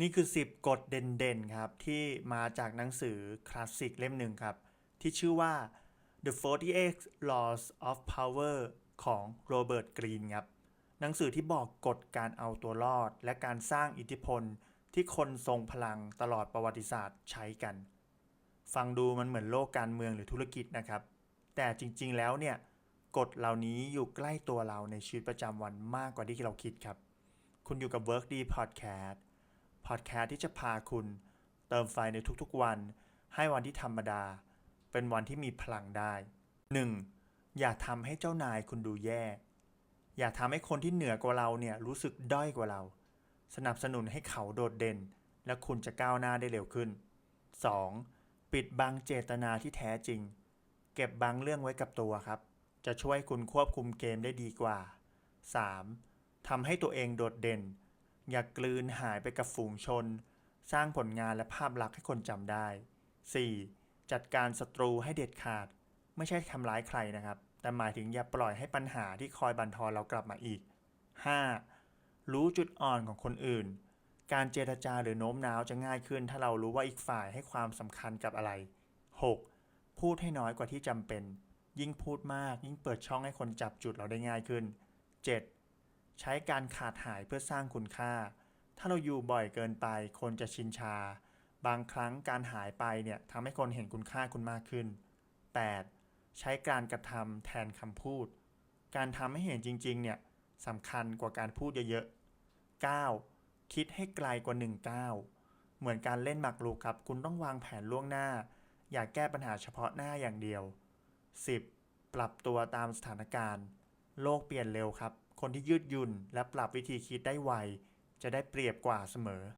นี่คือ 10 กฎเด่นๆครับ ที่มาจากหนังสือคลาสสิกเล่มหนึ่งครับ ที่ชื่อว่า The 48 Laws of Power ของโรเบิร์ตกรีนครับ หนังสือที่บอกกฎการเอาตัวรอด และการสร้างอิทธิพลที่คนทรงพลังตลอดประวัติศาสตร์ใช้กัน ฟังดูมันเหมือนโลกการเมืองหรือธุรกิจนะครับ แต่จริงๆแล้วเนี่ยกฎเหล่านี้อยู่ใกล้ตัวเราในชีวิตประจำวันมากกว่าที่เราคิดครับ คุณอยู่กับ Work D Podcast อดแคสต์ที่จะพาคุณ เติมไฟในทุกๆวัน ให้วันที่ธรรมดา เป็นวันที่มีพลังได้ 1. อย่าทำให้เจ้านายคุณดูแย่ อย่าทำให้คนที่เหนือกว่าเราเนี่ยรู้สึกด้อยกว่าเรา สนับสนุนให้เขาโดดเด่น และคุณจะก้าวหน้าได้เร็วขึ้น 2. ปิดบังเจตนาที่แท้จริง เก็บบางเรื่องไว้กับตัวครับ จะช่วยคุณควบคุมเกมได้ดีกว่า 3. ทำให้ตัวเองโดดเด่น อย่ากลืนหายไปกับฝูงชน สร้างผลงานและภาพลักษณ์ให้คนจำได้ 4. จัดการศัตรูให้เด็ดขาด ไม่ใช่ทำร้ายใครนะครับ แต่หมายถึงอย่าปล่อยให้ปัญหาที่คอยบันทอนเรากลับมาอีก 5. รู้จุดอ่อนของคนอื่น การเจรจาหรือโน้มน้าวจะง่ายขึ้น ถ้าเรารู้ว่าอีกฝ่ายให้ความสำคัญกับอะไร 6. พูดให้น้อยกว่าที่จำเป็น ยิ่งพูดมากยิ่งเปิดช่องให้คนจับจุดเราได้ง่ายขึ้น 7. ใช้การขาดหายเพื่อสร้างคุณค่า ถ้าเราอยู่บ่อยเกินไป คนจะชินชา บางครั้งการหายไปเนี่ยทำให้คนเห็นคุณค่าคุณมากขึ้น 8. ใช้การกระทำแทนคำพูด การทำให้เห็นจริงๆเนี่ยสำคัญกว่าการพูดเยอะๆ 9. คิดให้ไกลกว่า1ก้าวเหมือนการเล่นหมากรุกครับ คุณต้องวางแผนล่วงหน้า อย่าแก้ปัญหาเฉพาะหน้าอย่างเดียว 10. ปรับตัวตามสถานการณ์ โลกเปลี่ยนเร็วครับ คนที่ยืดหยุ่นและปรับวิธีคิดได้ไว จะได้เปรียบกว่าเสมอ